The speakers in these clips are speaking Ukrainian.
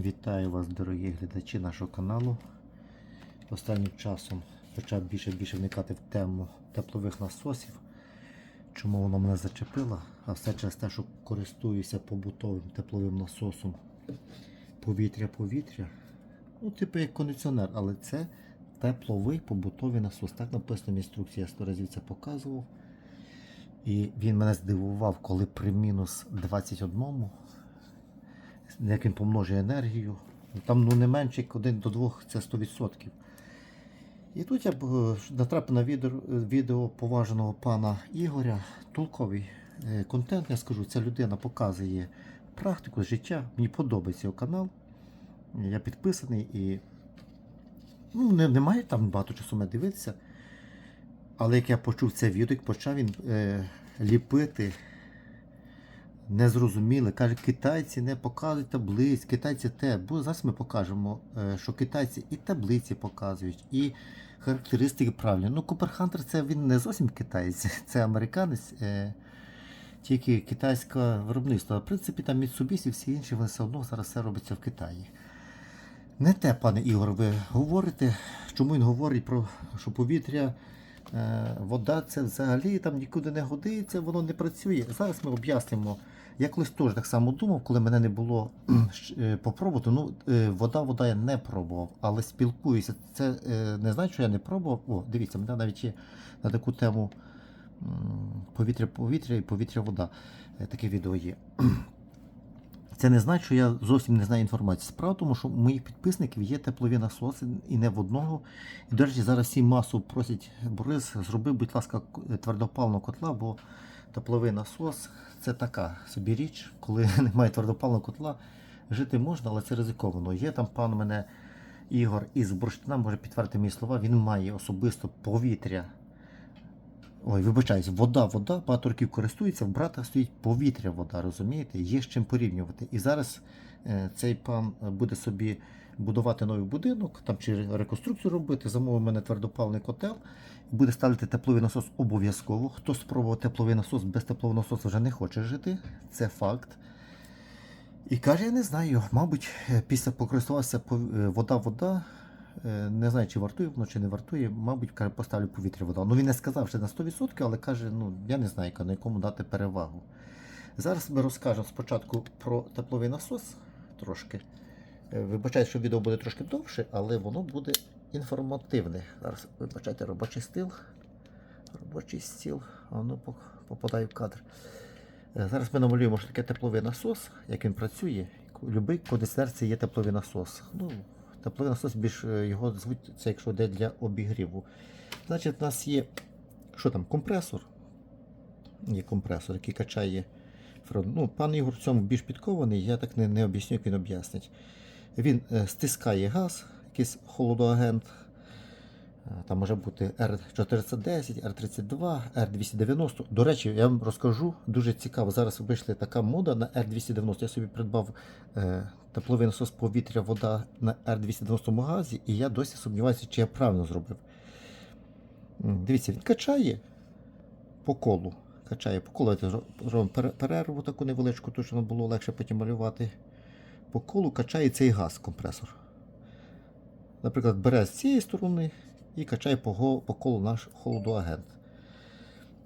Вітаю вас, дорогі глядачі нашого каналу. Останнім часом почав більше більше вникати в тему теплових насосів. Чому воно мене зачепило? А все через те, що користуюся побутовим тепловим насосом повітря-повітря. Ну, типу як кондиціонер, але це тепловий побутовий насос. Так написано в інструкції, я сто разів це показував. І він мене здивував, коли при мінус 21 як він помножує енергію. Там ну, не менше як 1 до 2 це 100%. І тут я е, натрапив на відео, відео поважаного пана Ігоря. Толковий е, контент, я скажу, ця людина показує практику життя. Мені подобається його канал. Я підписаний і ну, не, немає там багато часу мене дивитися. Але як я почув це відео, як почав він е, ліпити незрозуміле. Каже, китайці не показують таблиць, китайці те. Бо зараз ми покажемо, е, що китайці і таблиці показують, і характеристики правильні. Ну, Куперхантер це він не зовсім китаєць, це американець, е, тільки китайське виробництво. В принципі, там Mitsubishi всі інші, вони все одно зараз все робиться в Китаї. Не те, пане Ігор, ви говорите, чому він говорить про що повітря, е, вода це взагалі там нікуди не годиться, воно не працює. Зараз ми об'яснимо. Я колись теж так само думав, коли мене не було е, попробувати. Ну, е, вода, вода я не пробував, але спілкуюся. Це е, не значить, що я не пробував. О, дивіться, мене навіть є на таку тему повітря-повітря і повітря-вода. Таке відео є. Це не значить, що я зовсім не знаю інформації. Справа тому, що у моїх підписників є теплові насоси і не в одного. І, до речі, зараз всі масу просять Борис, зроби, будь ласка, твердопаливного котла, бо тепловий насос це така собі річ, коли немає твердопаливного котла. Жити можна, але це ризиковано. Є там пан мене Ігор із Бурштина, може підтвердити мої слова, він має особисто повітря. Ой, вибачаюсь, вода, вода, багато років користується, в брата стоїть повітря, вода, розумієте? Є з чим порівнювати. І зараз е, цей пан буде собі будувати новий будинок, там чи реконструкцію робити, замовив мене твердопаливний котел, буде ставити тепловий насос обов'язково. Хто спробував тепловий насос, без теплового насосу вже не хоче жити, це факт. І каже, я не знаю, мабуть, е, після покористувався е, вода-вода. е, Не знаю, чи вартує воно, чи не вартує. Мабуть, каже, поставлю повітря вода. Ну він не сказав ще на 100%, але каже, ну я не знаю, на якому дати перевагу. Зараз ми розкажемо спочатку про тепловий насос трошки. Е, Вибачайте, що відео буде трошки довше, але воно буде інформативне. Зараз вибачайте робочий стіл. Робочий стіл. А ну пок- попадає в кадр. Е, Зараз ми намалюємо, таке тепловий насос, як він працює. Любий кондиціонер це є тепловий насос. Ну, тепловий насос більш е, його звуть, це якщо йде для обігріву. Значить, у нас є що там, компресор. Є компресор, який качає. Ну, пан Ігор в цьому більш підкований, я так не, не об'ясню, як він об'яснить. Він е, стискає газ, якийсь холодоагент. Е, Там може бути R410, R32, R290. До речі, я вам розкажу дуже цікаво. Зараз вийшла така мода на R290. Я собі придбав е, тепловий насос повітря, вода на R290 газі, і я досі сумніваюся, чи я правильно зробив. Дивіться, він качає по колу. Качає по колу. Зробимо перерву таку невеличку, тому що було легше потім малювати. По колу качає цей газ компресор. Наприклад, бере з цієї сторони і качає по, по колу наш холодоагент.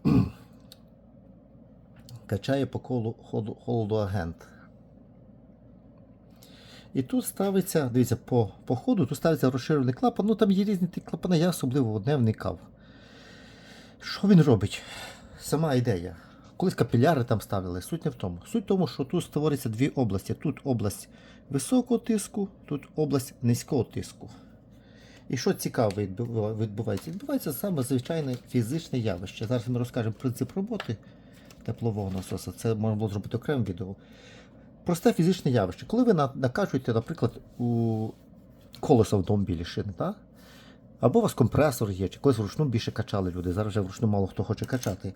качає по колу холо- холодоагент. І тут ставиться, дивіться, по, по ходу тут ставиться розширений клапан. Ну там є різні ті клапани, я особливо одне вникав. Що він робить? Сама ідея. Колись капіляри там ставили. Суть не в тому. Суть в тому, що тут створюється дві області. Тут область високого тиску, тут область низького тиску. І що цікаво відбувається? Відбувається саме звичайне фізичне явище. Зараз ми розкажемо принцип роботи теплового насоса. Це можна було зробити окремим відео. Просте фізичне явище. Коли ви накачуєте, наприклад, у колесо автомобілі шини, так? або у вас компресор є, чи колись вручну більше качали люди, зараз вже вручну мало хто хоче качати.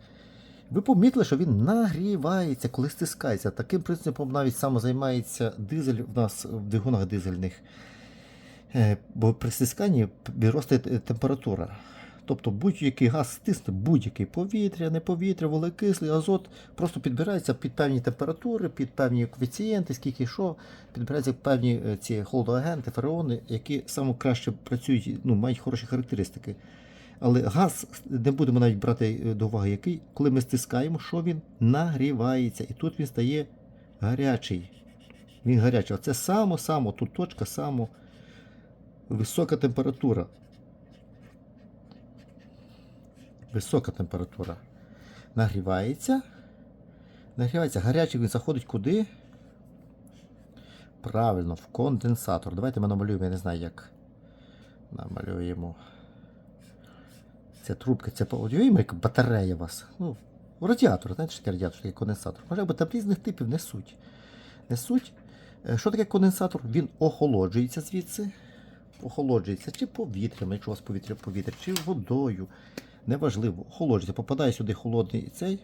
Ви помітили, що він нагрівається, коли стискається. Таким принципом навіть саме займається дизель в нас в двигунах дизельних. Е, Бо при стисканні росте температура. Тобто будь-який газ стисне, будь-який повітря, не повітря, вуглекислий, азот просто підбирається під певні температури, під певні коефіцієнти, скільки що, підбираються певні е, ці холодоагенти, ферони, які саме краще працюють, ну, мають хороші характеристики. Але газ не будемо навіть брати е, до уваги, який, коли ми стискаємо, що він нагрівається. І тут він стає гарячий. Він гарячий. Оце само-само, тут точка, само висока температура. Висока температура. Нагрівається. Нагрівається. Гарячий він заходить куди? Правильно, в конденсатор. Давайте ми намалюємо, я не знаю як. Намалюємо. Це трубка, це уявімо, як батарея у вас. Ну, радіатор, знаєте, що радіатор, що конденсатор. Може бути різних типів несуть. Е, Що таке конденсатор? Він охолоджується звідси. Охолоджується чи повітрям, якщо у вас повітря повітря, чи водою. Неважливо, охолоджується. Попадає сюди холодний цей.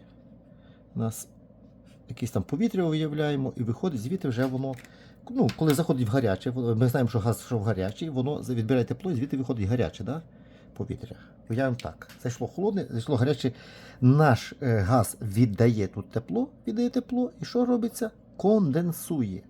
У нас якесь там повітря виявляємо, і виходить звідти вже воно. Ну, коли заходить в гаряче, ми знаємо, що газ йшов гарячий, воно відбирає тепло і звідти виходить гаряче, да? повітря. Уявимо так. Зайшло холодне, зайшло гаряче. Наш е, газ віддає тут тепло, віддає тепло, і що робиться? Конденсує.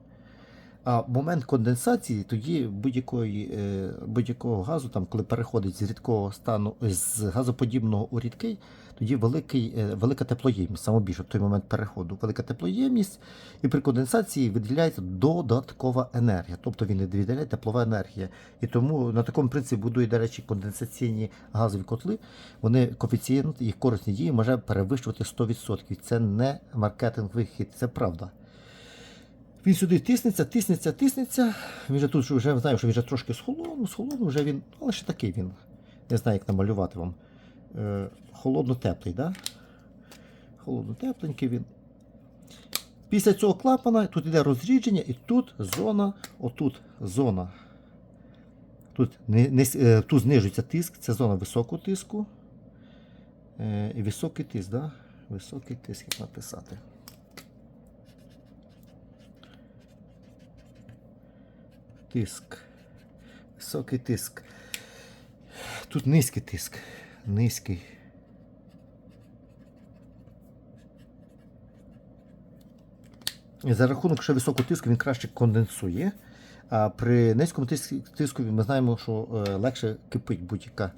А момент конденсації тоді будь-якої, е, будь-якого газу, там, коли переходить з рідкого стану, з газоподібного у рідкий, тоді великий, е, велика теплоємність, саме в той момент переходу, велика теплоємність, і при конденсації виділяється додаткова енергія, тобто він не виділяє теплова енергія. І тому на такому принципі будують, до речі, конденсаційні газові котли. Вони коефіцієнт їх корисні дії може перевищувати 100%. Це не маркетинговий хід, це правда. Він сюди тиснеться, тиснеться, тиснеться. Він вже тут вже знаю, що він вже трошки схолонув, схолонув, вже він, але ще такий він. Не знаю, як намалювати вам. Е, холодно-теплий, да? Холодно-тепленький він. Після цього клапана тут йде розрідження, і тут зона, отут зона. Тут, не, не, тут знижується тиск, це зона високого тиску. Е, і високий тиск, да? Високий тиск, як написати. Тиск. Високий тиск. Тут низький тиск. Низький. І за рахунок ще високого тиску він краще конденсує. А при низькому тиску, ми знаємо, що е, легше кипить будь-яка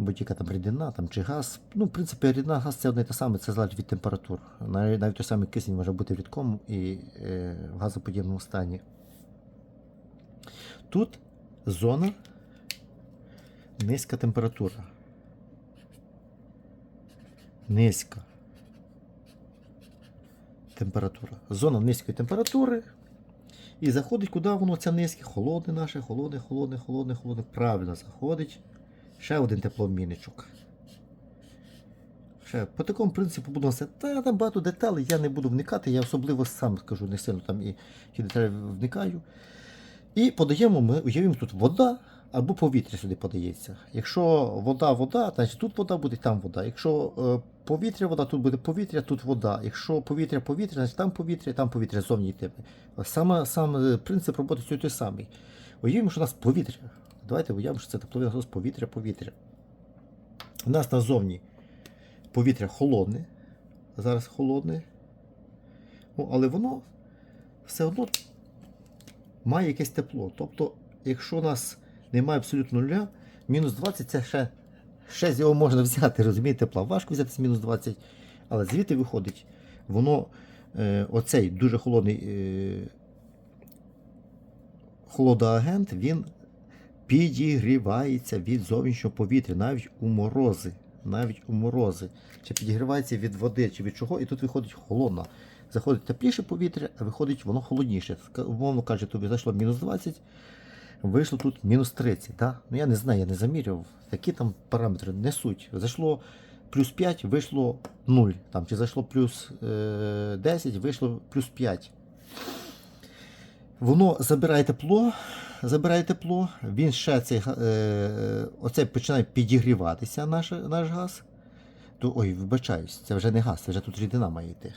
будь-яка там рідина там, чи газ. Ну, в принципі, рідина газ це одне те саме, це залежить від температур. Навіть, той самий кисень може бути рідкому і е, в газоподібному стані. Тут зона низька температура. Низька температура. Зона низької температури. І заходить, куди воно ця низьке? Холодне наше, холодне, холодне, холодне, холодне. Правильно заходить. Ще один теплообмінничок. Ще по такому принципу буду все. Та там багато деталей, я не буду вникати, я особливо сам скажу, не сильно там і ті деталі вникаю. І подаємо ми, уявімо, тут вода або повітря сюди подається. Якщо вода, вода, значить тут вода буде, там вода. Якщо е, повітря, вода, тут буде повітря, тут вода. Якщо повітря, повітря, значить там повітря, там повітря зовні йтиме. Саме, саме принцип роботи цього той самий. Уявімо, що у нас повітря. Давайте уявимо, що це тепловий насос повітря, повітря. У нас назовні повітря холодне. Зараз холодне. Ну, але воно все одно має якесь тепло. Тобто, якщо у нас немає абсолютно нуля, мінус 20 це ще, ще з його можна взяти, розумієте, тепла. Важко взяти з мінус 20, але звідти виходить, воно е, оцей дуже холодний е, холодоагент, він підігрівається від зовнішнього повітря, навіть у морози. Навіть у морози. Чи підігрівається від води, чи від чого, і тут виходить холодно. Заходить тепліше повітря, а виходить воно холодніше. Умовно кажучи, тобі зайшло мінус 20, вийшло тут мінус 30. Да? Ну я не знаю, я не замірював. Такі там параметри не суть. Зайшло плюс 5, вийшло 0. Там, чи зайшло плюс е, 10, вийшло плюс 5. Воно забирає тепло, забирає тепло, він ще цей, е, оце починає підігріватися наш, наш газ. То, ой, вибачаюсь, це вже не газ, це вже тут рідина має йти.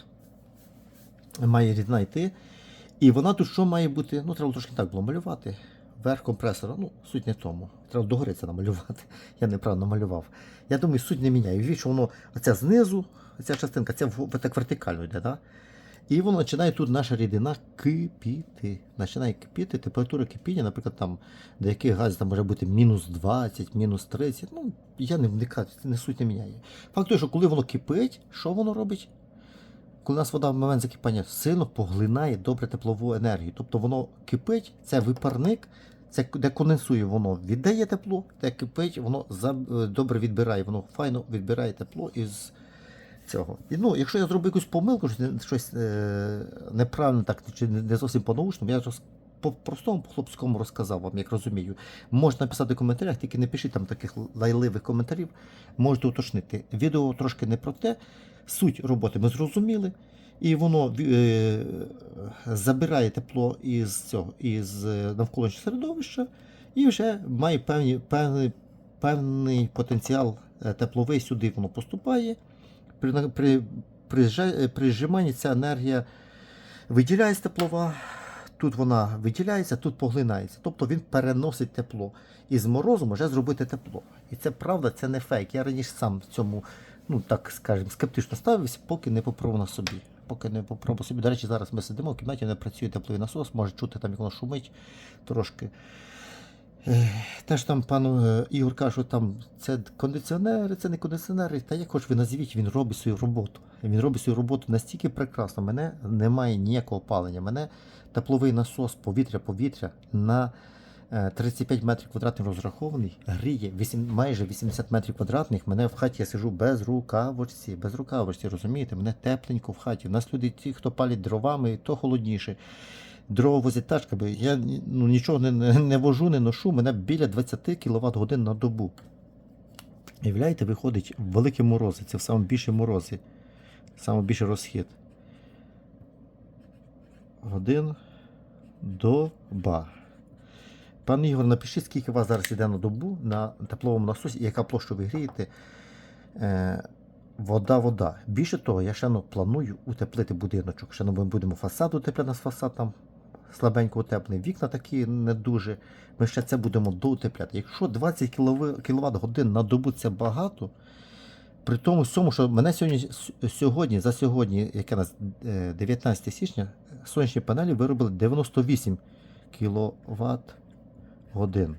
Має рідина йти. І вона тут що має бути? Ну, треба трошки так було малювати. верх компресора, ну, суть не в тому. Треба догори це намалювати. Я неправильно намалював. Я думаю, суть не міняє. Що воно оця знизу, ця частинка, це так вертикально йде, да? І воно починає тут наша рідина кипіти. Починає кипіти, температура кипіння, наприклад, там деякий газ там може бути мінус 20, мінус 30. Ну, я не вникаю, це не суть не міняє. Факт той, що коли воно кипить, що воно робить? Коли у нас вода в момент закипання сильно поглинає добре теплову енергію. Тобто воно кипить, це випарник, це де конденсує, воно віддає тепло, де кипить, воно е, добре відбирає, воно файно відбирає тепло із цього. І, ну, якщо я зроблю якусь помилку, щось, е, неправильно так, чи не зовсім по-научному, я роз, по простому, по хлопському розказав вам, як розумію. Можна написати в коментарях, тільки не пишіть там таких лайливих коментарів, можете уточнити. Відео трошки не про те. Суть роботи ми зрозуміли, і воно е, забирає тепло із цього із е, навколишнього середовища і вже має певні, певний, певний потенціал е, тепловий сюди воно поступає. При, при, при, при зжиманні ця енергія виділяється теплова, тут вона виділяється, тут поглинається. Тобто він переносить тепло. І з морозу може зробити тепло. І це правда, це не фейк. Я раніше сам в цьому, ну так скажемо, скептично ставився, поки не попробував на собі. Поки не попробував собі. До речі, зараз ми сидимо в кімнаті, не працює тепловий насос, може чути там, як воно шумить трошки. Теж там пан е, Ігор каже, що там це кондиціонери, це не кондиціонери. Та як хоч ви назвіть, він робить свою роботу. Він робить свою роботу настільки прекрасно. Мене немає ніякого опалення. Мене тепловий насос повітря-повітря на е, 35 метрів квадратних розрахований, гріє 8, майже 80 метрів квадратних. Мене в хаті я сижу без рукавочці, без рукавочці, розумієте? Мене тепленько в хаті. У нас люди, ті, хто палять дровами, то холодніше. Дрова возять тачками. Я ну, нічого не, не, не вожу, не ношу. Мене біля 20 кВт годин на добу. Уявляєте, виходить великі морози. Це в самому більші морози. Саме більший розхід. Годин доба. Пане Ігор, напишіть, скільки у вас зараз йде на добу на тепловому насосі і яка площа ви грієте. Е, вода, вода. Більше того, я ще ну, планую утеплити будиночок. Ще ну, ми будемо фасад утепляти, нас фасад там слабенько утеплений. Вікна такі не дуже. Ми ще це будемо доутепляти. Якщо 20 кВт годин на добу це багато, при тому всьому, що мене сьогодні, сьогодні за сьогодні, яке нас е, 19 січня, сонячні панелі виробили 98 кВт годин.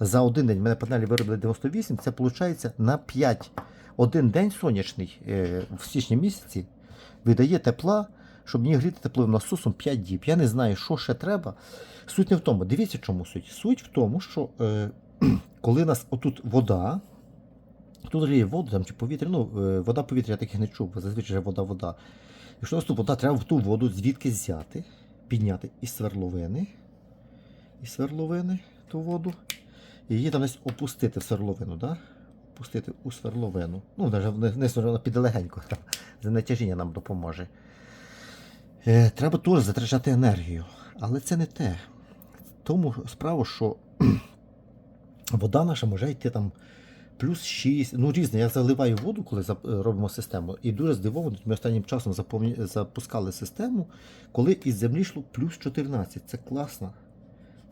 За один день в мене панелі виробили 98, це виходить на 5. Один день сонячний е, в січні місяці видає тепла, щоб мені гріти тепловим насосом 5 діб. Я не знаю, що ще треба. Суть не в тому. Дивіться, чому суть. Суть в тому, що е, коли у нас отут вода, тут гріє воду там, чи повітря, ну, е, вода повітря я таких не чув, бо зазвичай вода вода. Якщо у нас тут вода, треба в ту воду звідки взяти, підняти із свердловини, із свердловини ту воду, і її там десь опустити в свердловину, да? Опустити у свердловину. Ну, навіть не піде легенько, там, за натяжіння нам допоможе. Е, треба теж затрачати енергію. Але це не те. Тому справа, що вода наша може йти там плюс 6, ну різне. Я заливаю воду, коли робимо систему. І дуже здивований, ми останнім часом запускали систему, коли із землі йшло плюс 14. Це класна.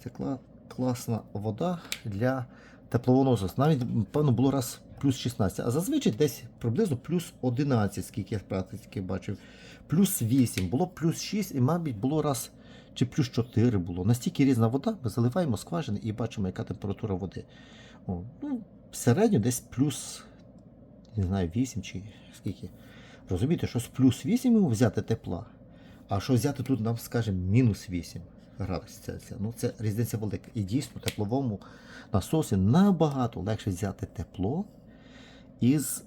Це кла- класна вода для теплового. Навіть, певно, було раз плюс 16, а зазвичай десь приблизно плюс 11, скільки я в практиці бачив. Плюс 8, було плюс 6 і, мабуть, було раз чи плюс 4 було. Настільки різна вода, ми заливаємо скважини і бачимо, яка температура води. О, ну, середньо десь плюс, не знаю, 8 чи скільки. Розумієте, що з плюс 8 взяти тепла, а що взяти тут, нам скажемо, мінус 8 градусів Цельсія. Ну, це різниця велика. І дійсно, тепловому насосі набагато легше взяти тепло із,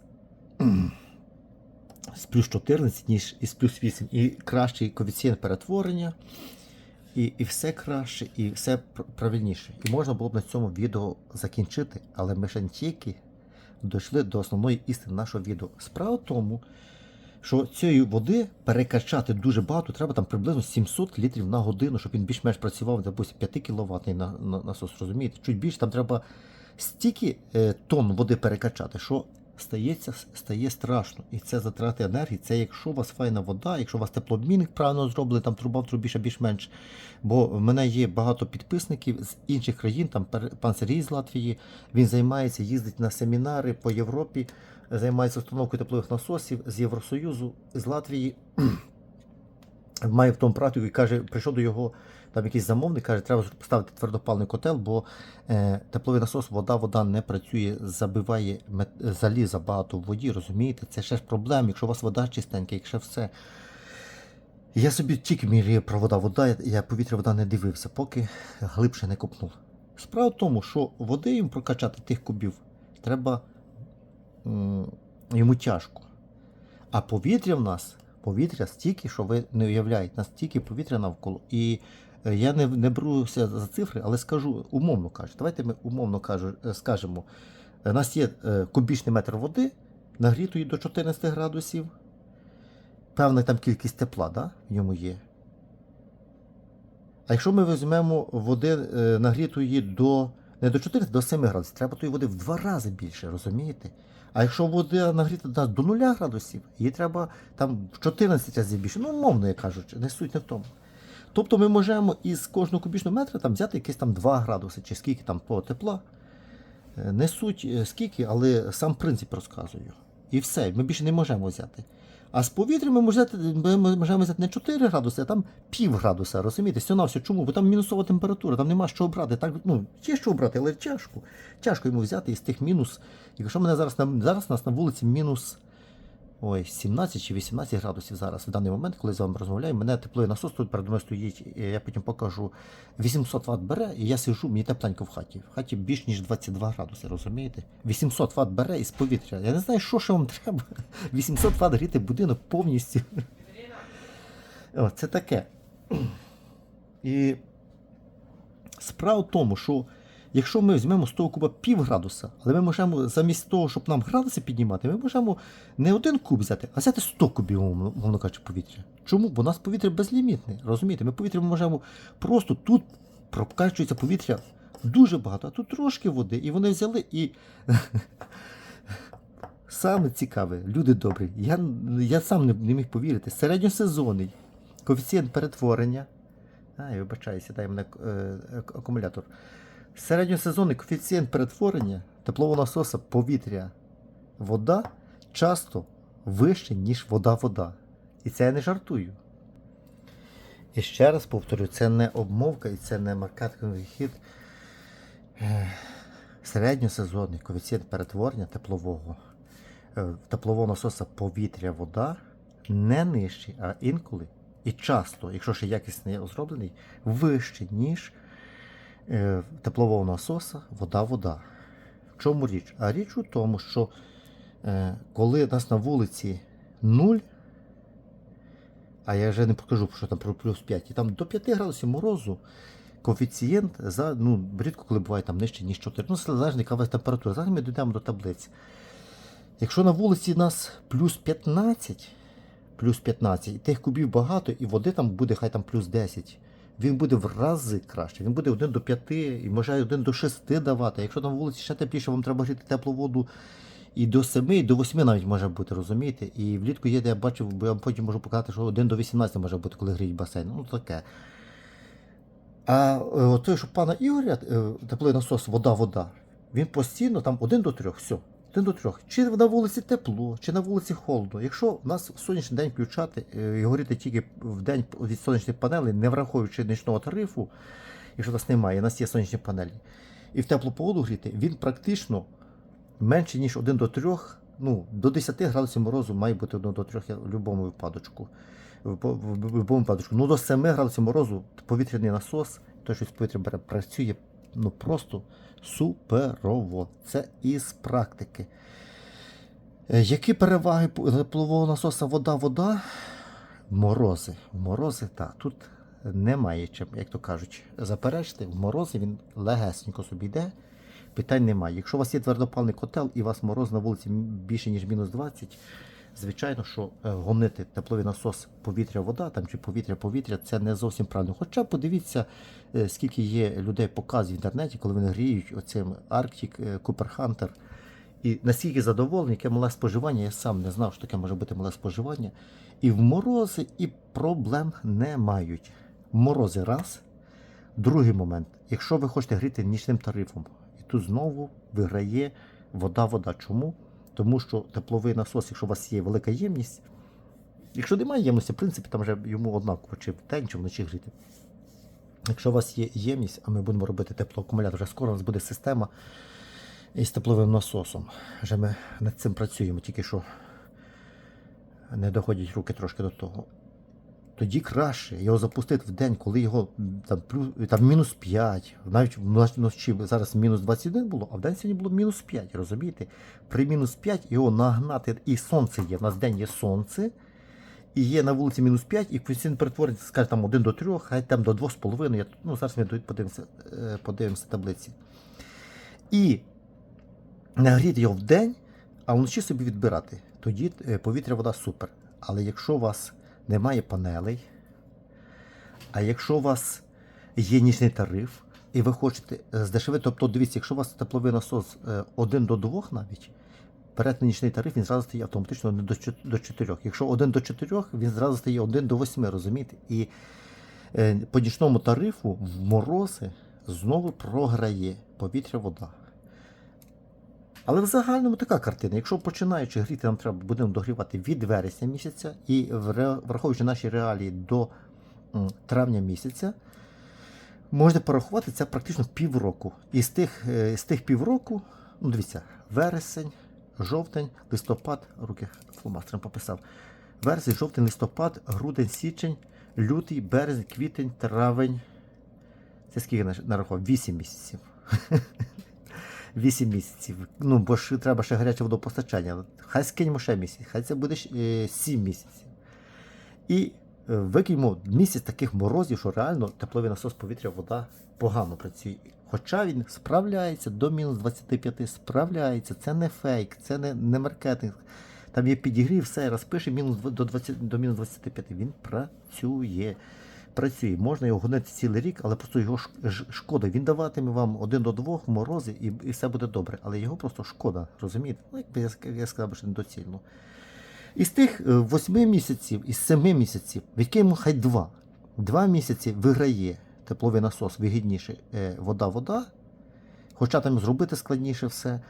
з плюс 14, ніж із плюс 8. І кращий коефіцієнт перетворення, і, і все краще, і все правильніше. І можна було б на цьому відео закінчити, але ми ще не тільки дійшли до основної істини нашого відео. Справа в тому, що цієї води перекачати дуже багато, треба там приблизно 700 літрів на годину, щоб він більш-менш працював, допустим, 5 кВт на, на, насос, розумієте? Чуть більше там треба стільки е, тонн води перекачати, що стається, стає страшно. І це затрати енергії. Це якщо у вас файна вода, якщо у вас теплообмінник правильно зроблений, там труба в трубі ще більш-менш. Бо в мене є багато підписників з інших країн, там пан Сергій з Латвії, він займається, їздить на семінари по Європі, займається установкою теплових насосів з Євросоюзу, з Латвії. Має в тому практику і каже, прийшов до його там якийсь замовник, каже, треба поставити твердопаливний котел, бо е, тепловий насос, вода, вода не працює, забиває мет- заліза багато в воді, розумієте? Це ще ж проблема, якщо у вас вода чистенька, якщо все. Я собі тільки міряю про вода, вода, я- повітря вода не дивився, поки глибше не копнув. Справа в тому, що води їм прокачати тих кубів треба йому тяжко. А повітря в нас, повітря стільки, що ви не уявляєте, настільки повітря навколо. І е, я не, не беруся за цифри, але скажу, умовно кажу. Давайте ми умовно кажу, е, скажемо. У нас є е, кубічний метр води, нагрітої до 14 градусів. Певна там кількість тепла, да, в ньому є. А якщо ми візьмемо води нагрітої до не до 14, до 7 градусів, треба тої води в два рази більше, розумієте? А якщо вода нагріта до- до 0 градусів, її треба там в 14 разів більше. Ну, умовно, я кажу, не суть не в тому. Тобто ми можемо із кожного кубічного метра там взяти якісь там 2 градуси, чи скільки там того тепла. Е, Не суть е, скільки, але сам принцип розказую. І все, ми більше не можемо взяти. А з повітря ми можемо взяти, не 4 градуси, а там пів градуса, розумієте? Все на все. Чому? Бо там мінусова температура, там нема що обрати. Так, ну, є що обрати, але тяжко. Тяжко йому взяти із тих мінус. Якщо мене зараз на зараз нас на вулиці мінус ой, 17 чи 18 градусів зараз в даний момент, коли я з вами розмовляю, мене тепловий насос тут передо мною стоїть, і я потім покажу 800 Вт бере, і я сижу, мені тепленько в хаті. В хаті більш ніж 22 градуси, розумієте? 800 Вт бере із повітря. Я не знаю, що ще вам треба. 800 Вт гріти будинок повністю. О, це таке. І справа в тому, що якщо ми візьмемо з того куба пів градуса, але ми можемо замість того, щоб нам градуси піднімати, ми можемо не один куб взяти, а взяти 100 кубів, умовно кажучи, повітря. Чому? Бо у нас повітря безлімітне. Розумієте? Ми повітря можемо просто тут прокачується повітря дуже багато, а тут трошки води, і вони взяли і. Саме цікаве, люди добрі, я, я сам не, не міг повірити. Середньосезонний коефіцієнт перетворення. А, я вибачаюся, дай мене е, акумулятор. Середньосезонний коефіцієнт перетворення теплового насоса повітря вода часто вище, ніж вода-вода. І це я не жартую. І ще раз повторю, це не обмовка і це не маркетинговий хід. Середньосезонний коефіцієнт перетворення теплового е, теплового насоса повітря-вода не нижчий, а інколи і часто, якщо ще якісно зроблений, вище, ніж теплового насоса вода-вода. В чому річ? А річ у тому, що е, коли у нас на вулиці 0, а я вже не покажу, що там про плюс 5, і там до 5 градусів морозу коефіцієнт за, ну, рідко коли буває там нижче, ніж 4. Ну, залежно, яка вас температура. Зараз ми дійдемо до таблиці. Якщо на вулиці у нас плюс 15, плюс 15, і тих кубів багато, і води там буде хай там плюс 10, він буде в рази краще. Він буде 1 до 5 і може 1 до 6 давати. Якщо там вулиці ще тепліше, вам треба гріти теплу воду і до 7, і до 8 навіть може бути, розумієте? І влітку є, де я бачив, бо я вам потім можу показати, що 1 до 18 може бути, коли гріють басейн. Ну таке. А е, той, що пана Ігоря, е, тепловий насос, вода-вода, він постійно там 1 до 3, все. 1 до 3. Чи на вулиці тепло, чи на вулиці холодно. Якщо у нас в сонячний день включати е, і горіти тільки в день від сонячних панелей, не враховуючи нічного тарифу, якщо нас немає, у нас є сонячні панелі, і в теплу погоду гріти, він практично менше, ніж 1 до 3, ну, до 10 градусів морозу має бути 1 до 3 в будь-якому випадочку. В в будь-якому випадочку. Ну, до 7 градусів морозу повітряний насос, той, що з повітря бере, працює ну, просто суперово. Це із практики. Е, Які переваги теплового насоса вода-вода? Морози. Морози, так, тут немає чим, як то кажуть, заперечити. В морози він легесенько собі йде, питань немає. Якщо у вас є твердопальний котел і у вас мороз на вулиці більше, ніж мінус 20, звичайно, що е, гонити тепловий насос повітря-вода там, чи повітря-повітря це не зовсім правильно. Хоча подивіться, е, скільки є людей показів в інтернеті, коли вони гріють оцим Arctic, Cooper Hunter І наскільки задоволений, яке мале споживання, я сам не знав, що таке може бути мале споживання. І в морози і проблем не мають. Морози раз. Другий момент. Якщо ви хочете гріти нічним тарифом, і тут знову виграє вода-вода. Чому? Тому що тепловий насос, якщо у вас є велика ємність, якщо немає ємності, в принципі, там вже йому однаково, чи вдень, чи вночі гріти. Якщо у вас є ємність, а ми будемо робити теплоакумулятор, вже скоро у нас буде система із тепловим насосом. Вже ми над цим працюємо, тільки що не доходять руки трошки до того. Тоді краще його запустити в день, коли його там, плюс, там мінус 5, навіть вночі зараз мінус 21 було, а в день сьогодні було мінус 5, розумієте? При мінус 5 його нагнати, і сонце є, в нас день є сонце, і є на вулиці мінус 5, і коефіцієнт перетвориться, скажімо, там 1 до 3, хай там до 2,5. Я, ну, зараз ми подивимося, е, подивимося таблиці. І нагріти його в день, а вночі собі відбирати. Тоді е, повітря, вода супер. Але якщо у вас немає панелей, а якщо у вас є нічний тариф, і ви хочете е, здешевити, тобто дивіться, якщо у вас тепловий насос 1 до 2 навіть, перед нічний тариф він зразу стає автоматично 1 до 4. Якщо 1 до 4, він зразу стає 1 до 8, розумієте? І е, по нічному тарифу в морози знову програє повітря, вода. Але в загальному така картина. Якщо починаючи гріти, нам треба будемо догрівати від вересня місяця, і враховуючи наші реалії до травня місяця, можна порахувати це практично півроку. І з тих, е, з тих півроку, ну дивіться, вересень, жовтень, листопад, руки фломастером пописав. Вересень, жовтень, листопад, грудень, січень, лютий, березень, квітень, травень. Це скільки нарахував? 8 місяців. 8 місяців. Ну, бо ж треба ще гаряче водопостачання. Хай скинемо ще місяць, хай це буде 7 місяців. І е, викинемо місяць таких морозів, що реально тепловий насос повітря, вода погано працює. Хоча він справляється до мінус 25, справляється. Це не фейк, це не, не маркетинг. Там є підігрів, все, розпише мінус до, 20, до мінус 25. Він працює. Працює. Можна його гонити цілий рік, але просто його шкода. Він даватиме вам один до двох морози і, і все буде добре. Але його просто шкода, розумієте? Ну, якби я, я сказав, що недоцільно. Із тих е, восьми місяців, із семи місяців, відкинемо хай два. Два місяці виграє тепловий насос, вигідніше е, вода-вода, хоча там зробити складніше все.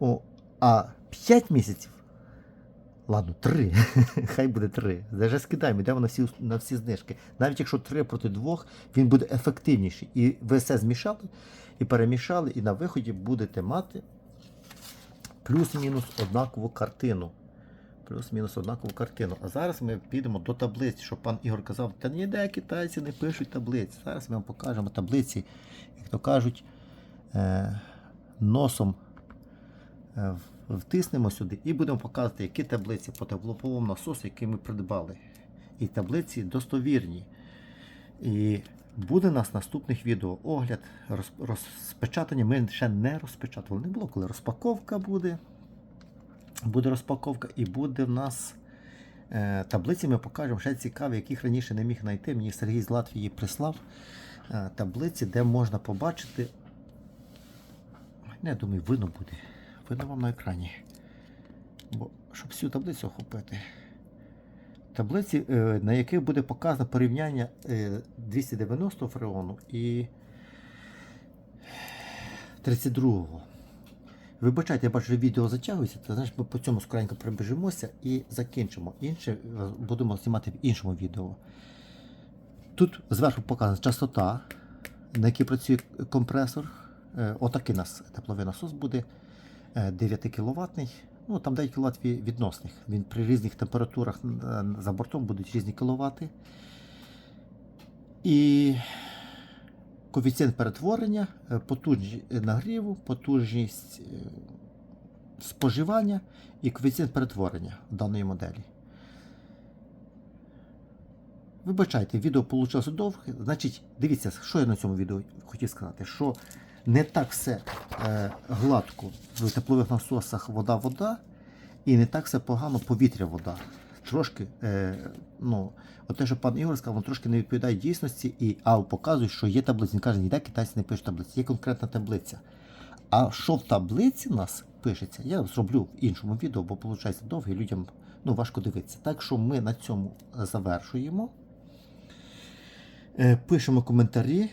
О, а 5 місяців. Ладно, 3. Хай буде 3. Вже скидаємо, йдемо на всі, на всі знижки. Навіть якщо 3 проти 2, він буде ефективніший. І ви все змішали і перемішали, і на виході будете мати плюс-мінус однакову картину. Плюс-мінус однакову картину. А зараз ми підемо до таблиць, що пан Ігор казав, та ніде китайці не пишуть таблиць. Зараз ми вам покажемо таблиці, як то кажуть, е, носом е, втиснемо сюди і будемо показувати, які таблиці по теплоповому насосу, які ми придбали. І таблиці достовірні. І буде у нас наступних відео огляд, роз, розпечатання. Ми ще не розпечатували. Не було коли розпаковка буде. Буде розпаковка і буде в нас е, таблиці. Ми покажемо ще цікаві, яких раніше не міг знайти. Мені Сергій з Латвії прислав е, таблиці, де можна побачити. Я думаю, видно буде. Видно вам на екрані. Бо, щоб всю таблицю охопити. Таблиці, е, на яких буде показано порівняння е, 290 фреону і 32-го. Вибачайте, я бачу, що відео затягується, то знаєш, ми по цьому скоренько прибіжимося і закінчимо. Інше е, будемо знімати в іншому відео. Тут зверху показана частота, на якій працює компресор. Е, Отакий у нас тепловий насос буде е, 9 кВт. Ну, там 9 кВт відносних. Він при різних температурах е, за бортом будуть різні кВт. І коефіцієнт перетворення, е, потужність нагріву, потужність е, споживання і коефіцієнт перетворення даної моделі. Вибачайте, відео вийшло довге. Значить, дивіться, що я на цьому відео хотів сказати, що не так все е, гладко в теплових насосах вода-вода, і не так все погано повітря-вода. Трошки, е, ну, от те, що пан Ігор сказав, воно трошки не відповідає дійсності, і АУ показує, що є таблиця. Він каже, ніде китайці не пишуть таблиці, є конкретна таблиця. А що в таблиці нас пишеться. Я зроблю в іншому відео, бо виходить довго і людям ну, важко дивитися. Так що ми на цьому завершуємо. Е, Пишемо коментарі,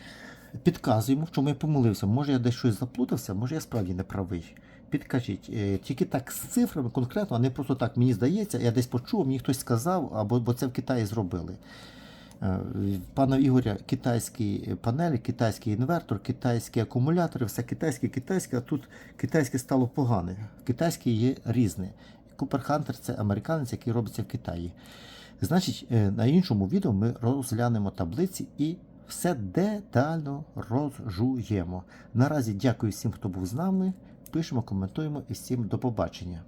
підказуємо, що я помилився. Може я десь щось заплутався, може я справді не правий. Підкажіть, Е, тільки так з цифрами конкретно, а не просто так мені здається, я десь почув, мені хтось сказав, або бо це в Китаї зробили. Е, Пана Ігоря китайські панелі, китайський інвертор, китайські акумулятори, все китайське, китайське, а тут китайське стало погане. Китайське є різне. Купер Хантер це американець, який робиться в Китаї. Значить, е, на іншому відео ми розглянемо таблиці і все детально розжуємо. Наразі дякую всім, хто був з нами. Пишемо, коментуємо і всім до побачення.